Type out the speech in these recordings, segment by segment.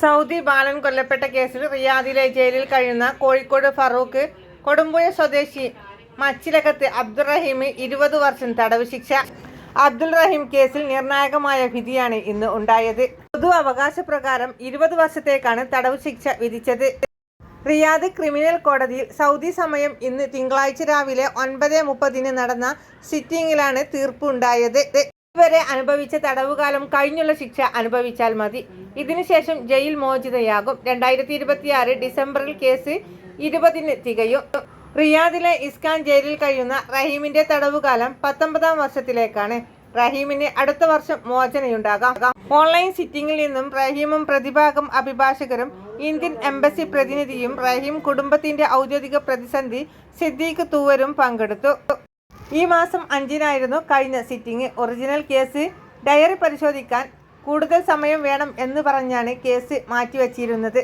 Saudi ബാലൻ കൊല്ലപ്പെട്ട കേസിൽ റിയാദിലെ ജയിലിൽ കഴിയുന്ന കോഴിക്കോട് ഫറൂഖ് കൊടുമ്പുഴ സ്വദേശി മച്ചിലകത്ത് അബ്ദുറഹീം ഇരുപത് വർഷം തടവ് ശിക്ഷ. അബ്ദുൽ റഹീം കേസിൽ നിർണായകമായ വിധിയാണ് ഇന്ന് ഉണ്ടായത്. പൊതു അവകാശ പ്രകാരം ഇരുപത് വർഷത്തേക്കാണ് തടവ് ശിക്ഷ വിധിച്ചത്. റിയാദ് ക്രിമിനൽ കോടതിയിൽ സൗദി സമയം ഇന്ന് തിങ്കളാഴ്ച രാവിലെ ഒൻപത് മുപ്പതിന് നടന്ന സിറ്റിംഗിലാണ് തീർപ്പുണ്ടായത്. ഇതുവരെ അനുഭവിച്ച തടവുകാലം കഴിഞ്ഞുള്ള ശിക്ഷ അനുഭവിച്ചാൽ മതി. ഇതിനുശേഷം ജയിൽ മോചിതയാകും. രണ്ടായിരത്തി ഇരുപത്തിയാറ് ഡിസംബറിൽ കേസ് ഇരുപതിന് തികയും. റിയാദിലെ ഇസ്കാൻ ജയിലിൽ കഴിയുന്ന റഹീമിന്റെ തടവുകാലം പത്തൊമ്പതാം വർഷത്തിലേക്കാണ്. റഹീമിന് അടുത്ത വർഷം മോചനയുണ്ടാകാം. ഓൺലൈൻ സിറ്റിംഗിൽ നിന്നും റഹീമും പ്രതിഭാഗം അഭിഭാഷകരും ഇന്ത്യൻ എംബസി പ്രതിനിധിയും റഹീം കുടുംബത്തിന്റെ ഔദ്യോഗിക പ്രതിസന്ധി സിദ്ദീഖ് തൂവരും പങ്കെടുത്തു. ഈ മാസം അഞ്ചിനായിരുന്നു കഴിഞ്ഞ സിറ്റിംഗ് ഒറിജിനൽ കേസ് ഡയറി പരിശോധിക്കാൻ കൂടുതൽ സമയം വേണം എന്ന് പറഞ്ഞാണ് കേസ് മാറ്റിവച്ചിരുന്നത്.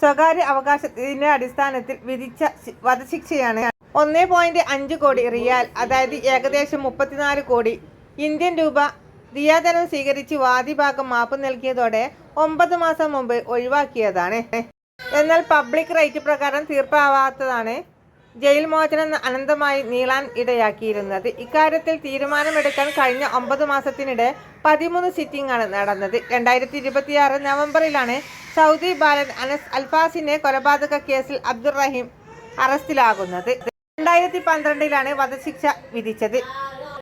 സ്വകാര്യ അവകാശത്തിന്റെ അടിസ്ഥാനത്തിൽ വിധിച്ച വധശിക്ഷയാണ്. ഒന്നേ പോയിന്റ് അഞ്ച് കോടി റിയാൽ അതായത് ഏകദേശം മുപ്പത്തിനാല് കോടി. ഇന്ത്യൻ രൂപ ദിയാധനം സ്വീകരിച്ച് വാദിഭാഗം മാപ്പ് നൽകിയതോടെ ഒമ്പത് മാസം മുമ്പ് ഒഴിവാക്കിയതാണ്. എന്നാൽ പബ്ലിക് റൈറ്റ് പ്രകാരം തീർപ്പാവാത്തതാണ് ജയിൽ മോചനം അനന്തമായി നീളാൻ ഇടയാക്കിയിരുന്നത്. ഇക്കാര്യത്തിൽ തീരുമാനമെടുക്കാൻ കഴിഞ്ഞ ഒമ്പത് മാസത്തിനിടെ പതിമൂന്ന് സിറ്റിംഗാണ് നടന്നത്. രണ്ടായിരത്തി ഇരുപത്തിയാറ് നവംബറിലാണ് സൗദി ബാലൻ അനസ് അൽഫാസിനെ കൊലപാതക കേസിൽ അബ്ദുറഹീം അറസ്റ്റിലാകുന്നത്. രണ്ടായിരത്തി പന്ത്രണ്ടിലാണ് വധശിക്ഷ വിധിച്ചത്.